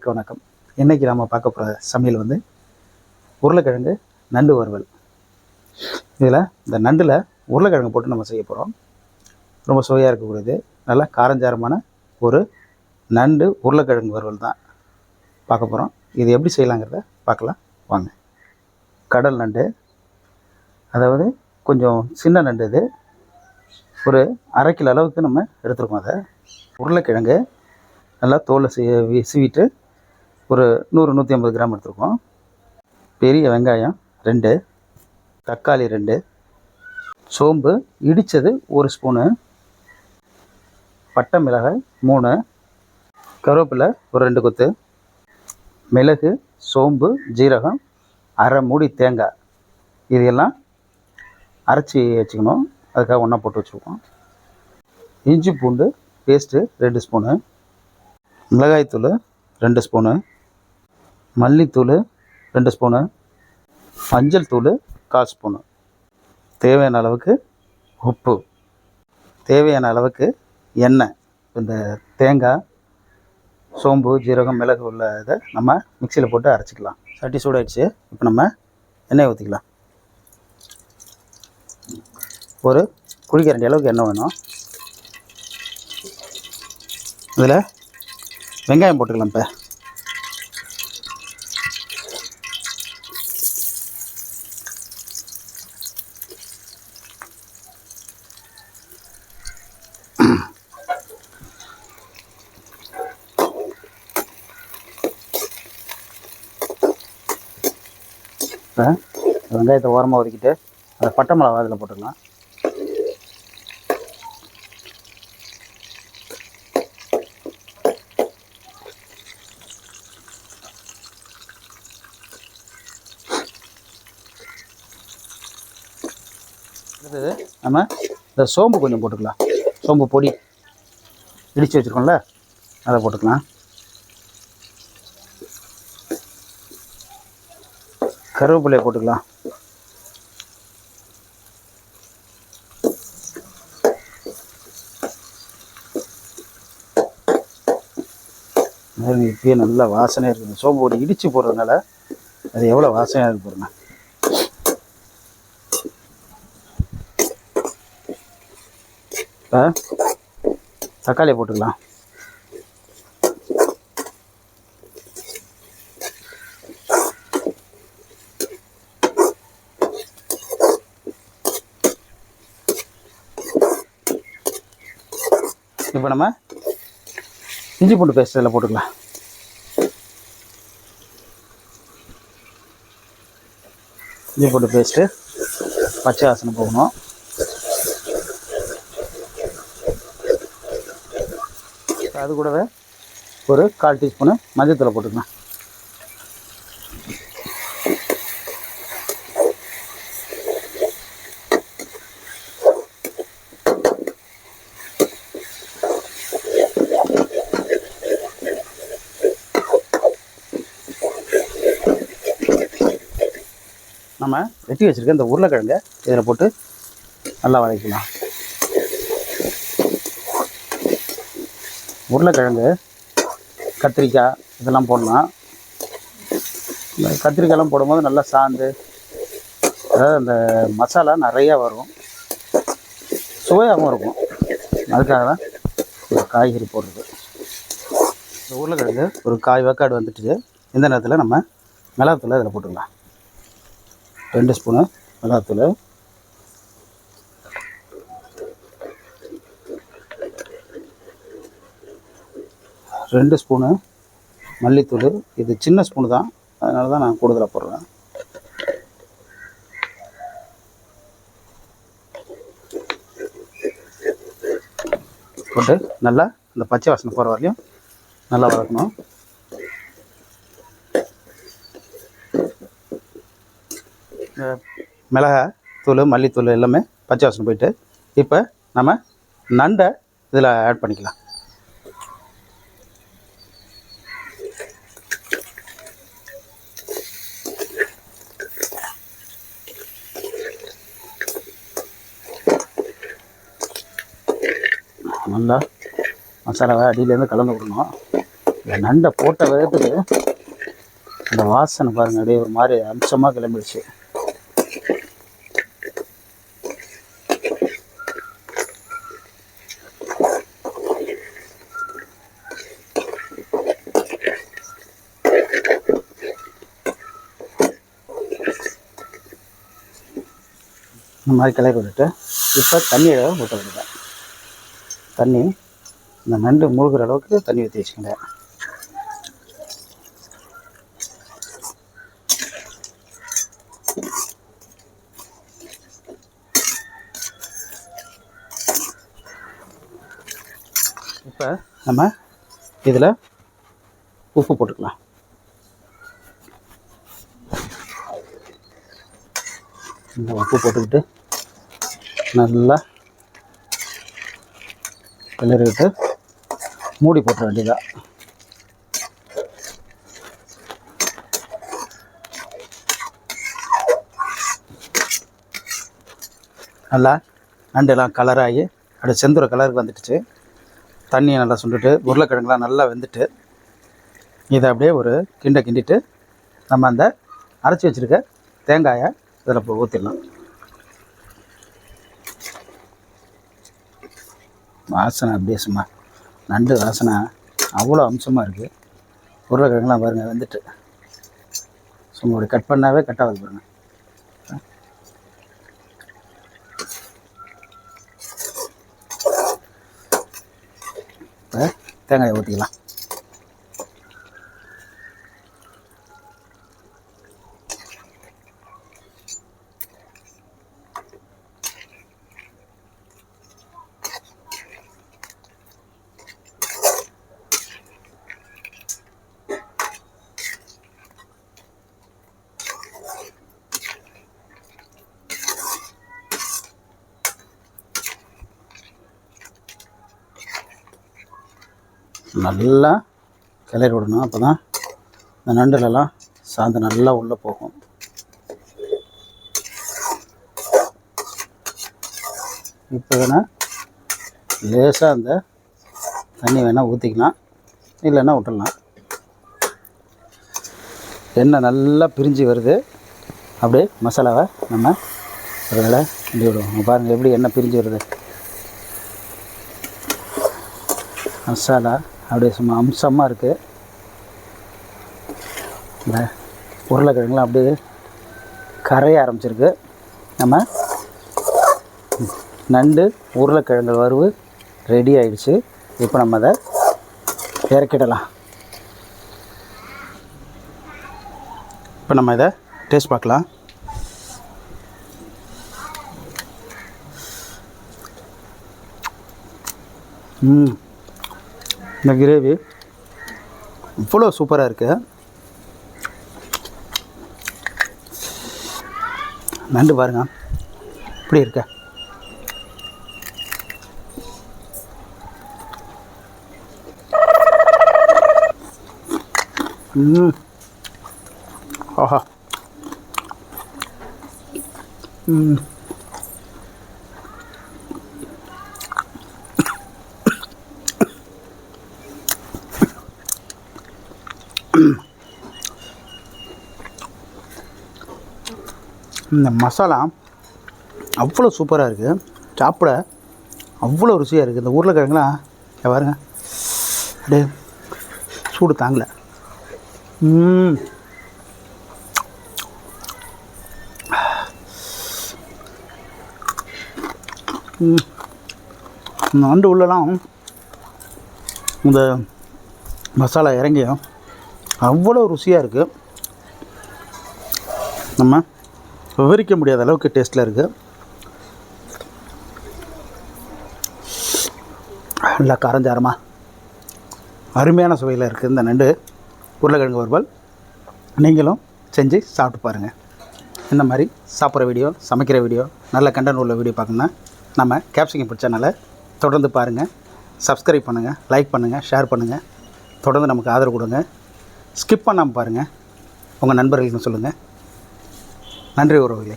அனைவருக்கு வணக்கம். இன்றைக்கி நம்ம பார்க்க போகிற சமையல் வந்து உருளைக்கிழங்கு நண்டு வறுவல். இதில் இந்த நண்டில் உருளைக்கிழங்கு போட்டு நம்ம செய்ய போகிறோம் ரொம்ப சுவையாக இருக்கக்கூடியது. நல்லா காரஞ்சாரமான ஒரு நண்டு உருளைக்கிழங்கு வறுவல் தான் பார்க்க போகிறோம் இது எப்படி செய்யலாங்கிறத பார்க்கலாம். வாங்க. கடல் நண்டு. அதாவது கொஞ்சம் சின்ன நண்டு இது. ஒரு அரை கிலோ அளவுக்கு நம்ம எடுத்துருக்கோம் அதை. உருளைக்கிழங்கு நல்லா தோலை சீ சீவிட்டு ஒரு நூறு நூற்றி ஐம்பது கிராம் எடுத்துருக்கோம். பெரிய வெங்காயம் ரெண்டு தக்காளி ரெண்டு சோம்பு இடித்தது ஒரு ஸ்பூனு பட்டை மிளகாய் மூணு கருவேப்பிலை ஒரு ரெண்டு கொத்து மிளகு சோம்பு ஜீரகம் அரை மூடி தேங்காய். இதையெல்லாம் அரைச்சி வச்சுக்கணும். அதுக்காக ஒன்றா போட்டு வச்சுருக்கோம். இஞ்சி பூண்டு பேஸ்ட்டு ரெண்டு ஸ்பூனு மிளகாய்த்தூள் ரெண்டு ஸ்பூனு மல்லித்தூள் ரெண்டு ஸ்பூனு மஞ்சள் தூள் கால் ஸ்பூனு. தேவையான அளவுக்கு உப்பு தேவையான அளவுக்கு எண்ணெய் இந்த தேங்காய் சோம்பு ஜீரகம் மிளகு உள்ள இதை நம்ம மிக்சியில் போட்டு அரைச்சிக்கலாம். சட்டி சூடாயிடுச்சு. இப்போ நம்ம எண்ணெய் ஊற்றிக்கலாம் ஒரு குழிக்கரண்டி அளவுக்கு எண்ணெய் வேணும். இதில் வெங்காயம் போட்டுக்கலாம் இப்போ. இப்போ வெங்காயத்தை ஓரமாக ஒதுக்கிட்டு அந்த பட்டை மிளகா அதில் போட்டுக்கலாம். அடுத்தது நம்ம இந்த சோம்பு கொஞ்சம் போட்டுக்கலாம். சோம்பு பொடி இடித்து வச்சுருக்கோம்ல அதை போட்டுக்கலாம். கருவேப்பிலையை போட்டுக்கலாம். இப்பயே நல்லா வாசனையாக இருக்குது. சோம்பு பொடி இடித்து போடுறதுனால அது எவ்வளோ வாசனையாக இருக்கு பாருங்க. தக்காளியை போட்டுக்கலாம். இப்போ நம்ம இஞ்சி பூண்டு பேஸ்ட் இதில் போட்டுக்கலாம். இஞ்சி பூண்டு பேஸ்ட்டு பச்சை வாசனை போகணும் அது கூடவே ஒரு கால் டீஸ்பூனு மஞ்சத்தூளை போட்டுக்கலாம். நம்ம வெட்டி வச்சுருக்க இந்த உருளைக்கிழங்கை இதில் போட்டு நல்லா வதக்கலாம் உருளைக்கிழங்கு கத்திரிக்காய் இதெல்லாம் போடலாம். இந்த போடும்போது நல்லா சாந்து அதாவது அந்த மசாலா நிறையா வரும். சுவையாகவும் இருக்கும். அதுக்காக தான் ஒரு காய்கறி போடுறது. இந்த உருளைக்கிழங்கு ஒரு காய் வேக்காடு வந்துட்டு இந்த நேரத்தில் நம்ம மிளகாத்தூளை இதில் போட்டுக்கலாம். ரெண்டு ஸ்பூனு மிளகாத்தூள். ரெண்டு ஸ்பூனு மல்லித்தூள். இது சின்ன ஸ்பூனு தான். அதனால தான் நான் கூடுதலாக போடுறேன். போட்டு நல்லா இந்த பச்சை வாசனை போகிற வரையும் நல்லா வளர்க்கணும் மிளகாய் தூள் மல்லித்தூள் எல்லாமே பச்சை வாசனை போயிட்டு இப்போ நம்ம நண்டை இதில் ஆட் பண்ணிக்கலாம். நல்லா மசாலாவை அடியிலேருந்து கலந்து விடணும் இந்த நண்டை போட்ட வேகத்துக்கு அந்த வாசனை பாருங்கள் அப்படியே ஒரு மாதிரி அம்சமாக கிளம்பிடுச்சு. இந்த மாதிரி கிளறி விட்டுட்டு இப்போ தண்ணியை ஊற்ற விடுங்க. தண்ணி இந்த நண்டு மூழ்கிற அளவுக்கு தண்ணி ஊற்றி வச்சுக்கோங்க. இப்போ நம்ம இதில் உப்பு போட்டுக்கலாம். இந்த உப்பு போட்டுக்கிட்டு நல்லா கிளறிவிட்டு மூடி போட்டுற வேண்டியதா நல்லா நண்டெல்லாம் கலராகி அப்படியே செந்துற கலருக்கு வந்துடுச்சு. தண்ணியை நல்லா சுண்டுட்டு உருளைக்கிழங்குலாம் நல்லா வெந்துட்டு இதை அப்படியே ஒரு கிண்ட கிண்டிட்டு நம்ம அந்த அரைச்சி வச்சுருக்க தேங்காயை இதில் இப்போ ஊற்றிடலாம் வாசனை அப்படியே சும்மா நண்டு வாசனை அவ்வளோ அம்சமாக இருக்குது உருளைக்கிழங்குலாம் பாருங்கள் வந்துட்டு. சும்மா அப்படி கட் பண்ணாவே கட் ஆகுது பாருங்கள் இப்போ தேங்காயை ஊற்றிக்கலாம் நல்லா கிளறி விடணும். அப்போ தான் இந்த நண்டுலலாம் சாந்து நல்லா உள்ளே போகும். இப்போ வேணால் லேசாக அந்த தண்ணி வேணால் ஊற்றிக்கலாம் இல்லைன்னா விட்டுடலாம். எண்ணெய் நல்லா பிரிஞ்சு வருது. அப்படியே மசாலாவை நம்ம ஒரு வேலை கிண்டி விடுவோம். பாருங்கள் எப்படி எண்ணெய் பிரிஞ்சு வருது. மசாலா அப்படியே சும்மா அம்சமாக இருக்குது இந்த உருளைக்கிழங்குலாம் அப்படியே கரைய ஆரம்பிச்சிருக்கு. நம்ம நண்டு உருளைக்கிழங்கு வறுவு ரெடி ஆயிடுச்சு. இப்போ நம்ம அதை இறக்கிடலாம். இப்போ நம்ம இதை டேஸ்ட் பார்க்கலாம். ம். இந்த கிரேவி. இவ்வளோ சூப்பராக இருக்குது நண்டு பாருங்க. இப்படி இருக்க? ம் ஆஹா. ம் இந்த மசாலா அவ்வளோ சூப்பராக இருக்குது சாப்பிட அவ்வளோ ருசியாக இருக்குது இந்த உருளைக்கிழங்குலாம் பாருங்க. அப்படியே சூடு தாங்கலை. இந்த நண்டு உள்ளலாம் இந்த மசாலா இறங்கியும் அவ்வளோ ருசியாக இருக்குது நம்ம விவரிக்க முடியாத அளவுக்கு டேஸ்ட்டில் இருக்குது நல்லா காரஞ்சாரமாக அருமையான சுவையில் இருக்குது இந்த நண்டு. உருளைக்கிழங்கு வறுவல். நீங்களும் செஞ்சு சாப்பிட்டு பாருங்கள் இந்த மாதிரி சாப்பிட்ற வீடியோ சமைக்கிற வீடியோ நல்ல கண்டென்ட் உள்ள வீடியோ பார்க்கணுன்னா நம்ம கேப்சிங்க பிடிச்சனால சேனலை தொடர்ந்து பாருங்கள் சப்ஸ்கிரைப் பண்ணுங்கள் லைக் பண்ணுங்கள் ஷேர் பண்ணுங்கள் தொடர்ந்து நமக்கு ஆதரவு கொடுங்க. ஸ்கிப் பண்ணாமல் பாருங்கள் உங்கள் நண்பர்களுக்கும் சொல்லுங்கள் நன்றி உறவுகளே.